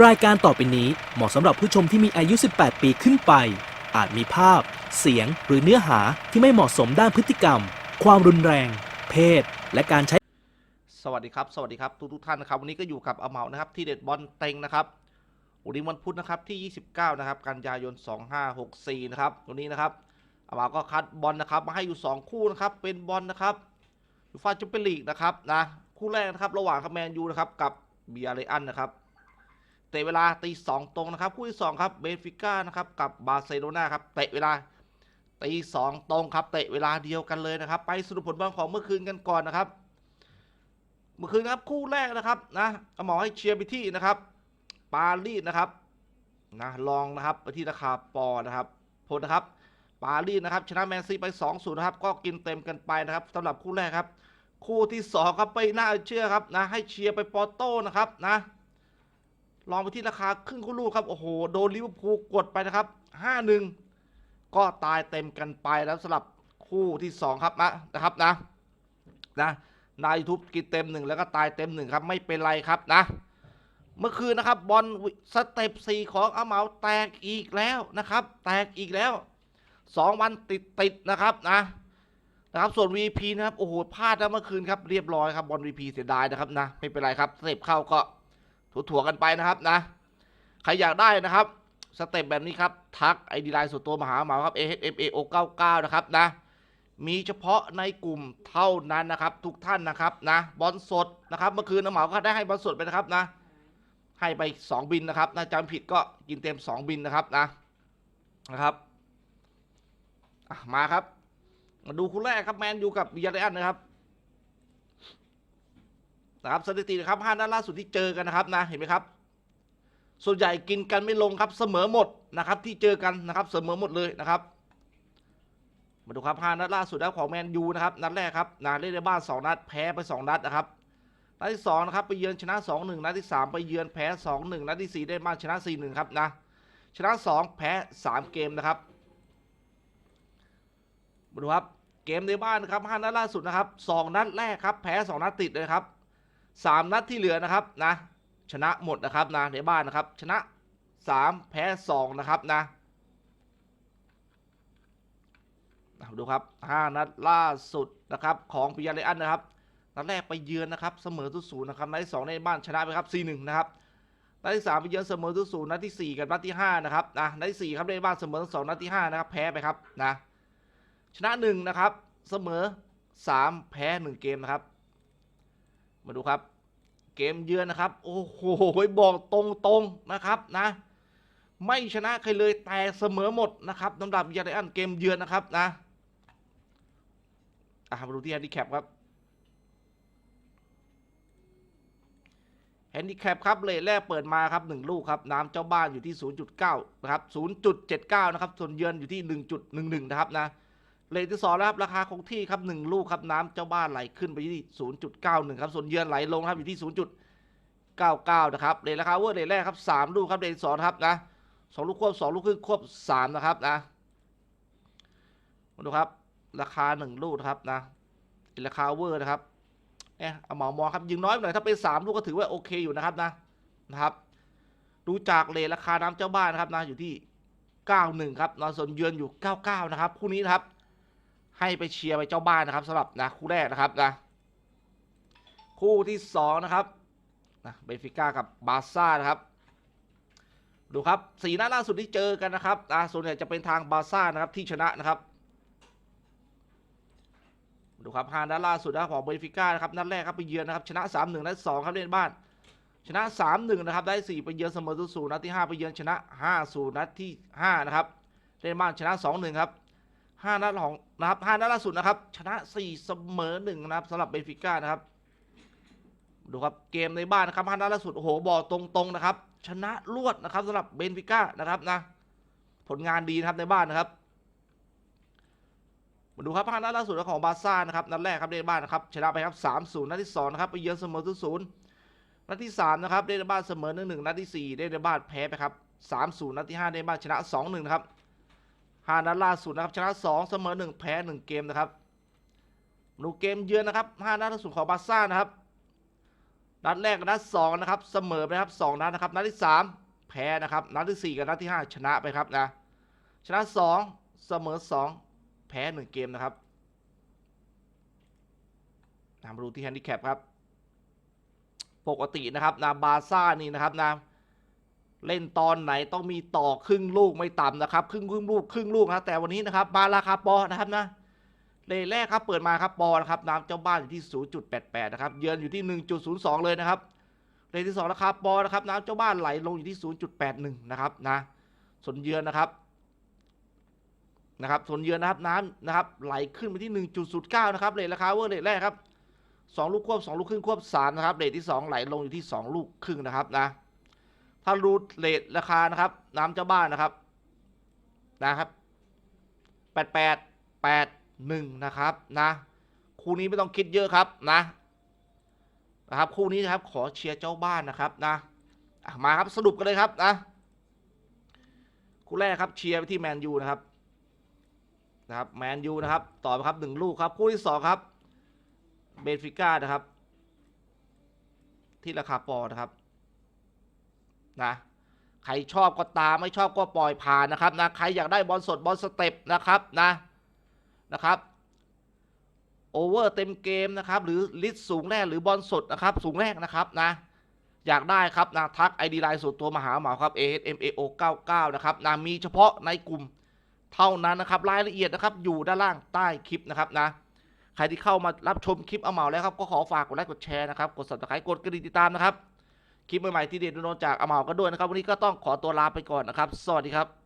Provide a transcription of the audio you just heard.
รายการต่อไปนี้เหมาะสำหรับผู้ชมที่มีอายุ 18 ปีขึ้นไป อาจมีภาพ เสียง หรือเนื้อหาที่ไม่เหมาะสมด้านพฤติกรรม ความรุนแรง เพศ และการใช้ สวัสดีครับ สวัสดีครับทุกทุกๆท่านนะครับ วันนี้ก็อยู่กับอาเหมานะครับ ที่เด็ดบอลเต็งนะครับวันนี้วันพุธนะครับที่ 29 นะครับ กันยายน 2564 นะครับวันนี้นะครับอาเหมาก็คัดบอลนะครับ มาให้อยู่ 2 คู่นะครับ เป็นบอลนะครับยูฟ่าแชมเปี้ยนลีกนะครับนะคู่แรกนะครับระหว่างครับแมนยูนะครับกับเบียร์เรอันนะครับ เตะเวลาตีสองตรงนะครับ คู่ที่สองครับเบนฟิก้านะครับกับบาร์เซโลนาครับเตะเวลาตีสองตรงครับเตะเวลาเดียวกันเลยนะครับ ไปสรุปผลบอลของเมื่อคืนกันก่อนนะครับ เมื่อคืนครับคู่แรกนะครับนะเอาหมอให้เชียร์ไปที่นะครับ ปารีสนะครับนะลองนะครับไปที่ราคาปอนะครับผลนะครับ ปารีสนะครับ ชนะแมนซีไป2 0นะครับ ก็กินเต็มกันไปนะครับสำหรับคู่แรกครับ คู่ที่สองครับไม่น่าเชื่อครับนะให้เชียร์ไปปอร์โต้นะครับนะ ลองไปที่ราคาครึ่งคู่ลูกครับ โอ้โห โดนลิเวอร์พูลกดไปนะครับ5-1ก็ตายเต็มกันไปแล้วสำหรับคู่ที่สองครับนะนะครับนะนะนายทูบกินเต็มหนึ่งแล้วก็ตายเต็มหนึ่งครับ ไม่เป็นไรครับนะ เมื่อคืนนะครับบอลสเต็ปสี่ของอาเมาแตกอีกแล้วนะครับ แตกอีกแล้วสองวันติดติดนะครับนะนะครับส่วน VP นะครับโอ้โหพลาดแล้วเมื่อคืนครับเรียบร้อยครับบอล VP เสียดายนะครับนะไม่เป็นไรครับเต็ปเข้าก็ ถั่วๆกันไปนะครับนะ ใครอยากได้นะครับ สเต็ปแบบนี้ครับ ทักไอดีไลน์ส่วนตัวมหาเหมาครับ AHMAO 99 นะครับนะ มีเฉพาะในกลุ่มเท่านั้นนะครับ ทุกท่านนะครับนะ บอลสดนะครับ เมื่อคืนน้ำเหมาก็ได้ให้บอลสดไปนะครับนะ ให้ไป 2 บินนะครับถ้าจำผิดก็กินเต็ม 2 บินนะครับนะนะครับมาครับ มาดูคู่แรกครับแมนอยู่กับวิยาเรอันนะครับ นะครับสถิตินะครับห้านัดล่าสุดที่เจอกันนะครับนะเห็นไหมครับส่วนใหญ่กินกันไม่ลงครับเสมอหมดนะครับ ที่เจอกันนะครับเสมอหมดเลยนะครับ มาดูครับห้านัดล่าสุดแล้วของแมนยูนะครับนัดแรกครับนาเล่นในบ้าน2นัดแพ้ไป2นัดนะครับนัดที่2นะครับไปเยือนชนะ2-1นัดที่3ไปเยือนแพ้2-1นัดที่4ได้บ้านชนะ4-1ครับนะชนะ2แพ้3เกมนะครับมาดูครับเกมในบ้านนะครับห้านัดล่าสุดนะครับ2นัดแรกครับแพ้2นัดติดเลยครับ 3 นัดที่เหลือนะครับนะชนะหมดนะครับนะในบ้านนะครับ ชนะ 3 แพ้ 2 นะครับนะดูครับ 5 นัดล่าสุดนะครับของปิยาเลอันนะครับนัดแรกไปเยือนนะครับเสมอทุศูนย์นะครับนัดที่2ในบ้านชนะไปครับ 4-1 นะครับนัดที่3ไปเยือนเสมอทุศูนย์นัดที่4กับนัดที่5นะครับนะนัดที่4ครับในบ้านเสมอ2นัดที่5นะครับแพ้ไปครับนะชนะ1นะครับเสมอ3แพ้1เกมนะครับ มาดูครับ เกมเยือนนะครับ โอ้โหบอกตรงๆนะครับนะ ไม่ชนะใครเลยแต่เสมอหมดนะครับสำหรับยาไดอันเกมเยือนนะครับนะอะมาดูที่แฮนดิแคปครับแฮนดิแคปครับเลทแรกเปิดมาครับ1ลูกครับน้ำเจ้าบ้านอยู่ที่ 0.9 นะครับ 0.79 นะครับ ส่วนเยือนอยู่ที่ 1.11 นะครับนะ เลทที่2นะครับราคาคงที่ครับ1ลูกครับน้ำเจ้าบ้านไหลขึ้นไปที่0.91ครับส่วนเยือนไหลลงครับอยู่ที่0.99นะครับเลทราคาเวอร์เลทแรกครับ3ลูกครับเลทที่สองครับนะสองลูกควบสองลูกครึ่งควบสามนะครับนะมาดูครับ ราคาหนึ่งลูกนะครับนะราคาเวอร์นะครับเอ๊ะเอาหมามองครับยิงน้อยหน่อยถ้าเป็นสามลูกก็ถือว่าโอเคอยู่นะครับนะนะครับดูจากเลทราคาน้ำเจ้าบ้านนะครับนะอยู่ที่เก้าหนึ่งครับนอนส่วนเยือนอยู่เก้าเก้านะครับคู่นี้นะครับ ให้ไปเชียร์ไปเจ้าบ้านนะครับสำหรับนะคู่แรกนะครับนะคู่ที่สองนะครับนะเบนฟิก้ากับบาร์ซ่านะครับ ดูครับสีนัดล่าสุดที่เจอกันนะครับอ่าส่วนใหญ่จะเป็นทางบาร์ซ่านะครับที่ชนะนะครับดูครับห้านัดล่าสุดนะของเบนฟิก้านะครับนัดแรกครับไปเยือนนะครับชนะ3-1นัดสองครับเล่นบ้าน ชนะ 3-1นะครับได้ 4 ไปเยือนเสมอ0 0นัดที่ 5 ไปเยือนชนะ 5-0นัดที่5นะครับเล่นบ้านชนะ 2-1 ครับ 5นัดของนะครับ5นัดล่าสุดนะครับ ชนะ 4 เสมอ1นะครับสำหรับเบนฟิก้านะครับ ดูครับเกมในบ้านนะครับ5นัดล่าสุดโอ้โหบอกตรงๆนะครับ ชนะรวดนะครับสำหรับเบนฟิก้านะครับนะ ผลงานดีนะครับในบ้านนะครับมาดูครับภานัดล่าสุดของบาซ่านะครับนัดแรกครับเล่นบ้านนะครับชนะไปครับ3-0นัดที่2นะครับไปเยือนเสมอ0-0นัดที่ 3 นะครับในบ้านเสมอ1-1นัดที่4เล่ในบ้านแพ้ไปครับ3-0นัดที่5เล่นในบ้านชนะ 2-1 นะครับ ห้านัดล่าสุดนะครับชนะ2เสมอ1แพ้1เกมนะครับดูเกมเยือนนะครับห้านัดล่าสุดของบาร์ซ่านะครับนัดแรกกับนัดสองนะครับเสมอไปครับสองนัดนะครับนัดที่สามแพ้นะครับนัดที่สี่กับนัดที่ห้าชนะไปครับนะชนะสองเสมอสองแพ้หนึ่งเกมนะครับนะมาดูที่แฮนดิแคปครับ ปกตินะครับนาบาซ่านี่นะครับนะ เล่นตอนไหนต้องมีต่อครึ่งลูกไม่ต่ำนะครับ ครึ่งครึ่งลูกครึ่งลูกนะแต่วันนี้นะครับมาราคาปอนะครับนะเลทแรกครับเปิดมาครับปอนะครับน้ำเจ้าบ้านอยู่ที่ 0.88 นะครับ เยือนอยู่ที่ 1.02 เลยนะครับเลทที่ 2 ราคาปอนะครับน้ำเจ้าบ้านไหลลงอยู่ที่ 0.81 นะครับนะส่วนเยือนนะครับนะครับส่วนเยือนนะครับน้ำนะครับไหลขึ้นไปที่ 1.09 นะครับเลทราคาเวอร์เลทแรกครับสองลูกควบสองลูกครึ่งควบสามนะครับเรทที่สองไหลลงอยู่ที่สองลูกครึ่งนะครับนะ ถ้ารูทเรทราคานะครับ น้ำเจ้าบ้านนะครับนะครับแปดแปดแปดหนึ่งนะครับนะคู่นี้ไม่ต้องคิดเยอะครับนะนะครับคู่นี้นะครับขอเชียร์เจ้าบ้านนะครับนะอะมาครับสรุปกันเลยครับนะคู่แรกครับเชียร์ไปที่แมนยูนะครับนะครับแมนยูนะครับต่อไปครับหนึ่งลูกครับคู่ที่สองครับเบนฟิก้านะครับ ที่ราคาปอนะครับ นะใครชอบก็ตามไม่ชอบก็ปล่อยผ่านนะครับนะใครอยากได้บอลสดบอลสเต็ปนะครับนะนะครับโอเวอร์เต็มเกมนะครับหรือลิสสูงแรกหรือบอลสดนะครับสูงแรกนะครับนะอยากได้ครับนะทักไอดีไลน์ส่วนตัวมาหาเหมาครับ ASMAO 99นะครับนะมีเฉพาะในกลุ่มเท่านั้นนะครับรายละเอียดนะครับอยู่ด้านล่างใต้คลิปนะครับนะใครที่เข้ามารับชมคลิปเอาเหมาแล้วครับก็ขอฝากกดไลค์กดแชร์นะครับกด subscribe กดกระดิ่งติดตามนะครับ คลิปใหม่ๆที่เด็ดโดนจากอมากันด้วยนะครับ วันนี้ก็ต้องขอตัวลาไปก่อนนะครับ สวัสดีครับ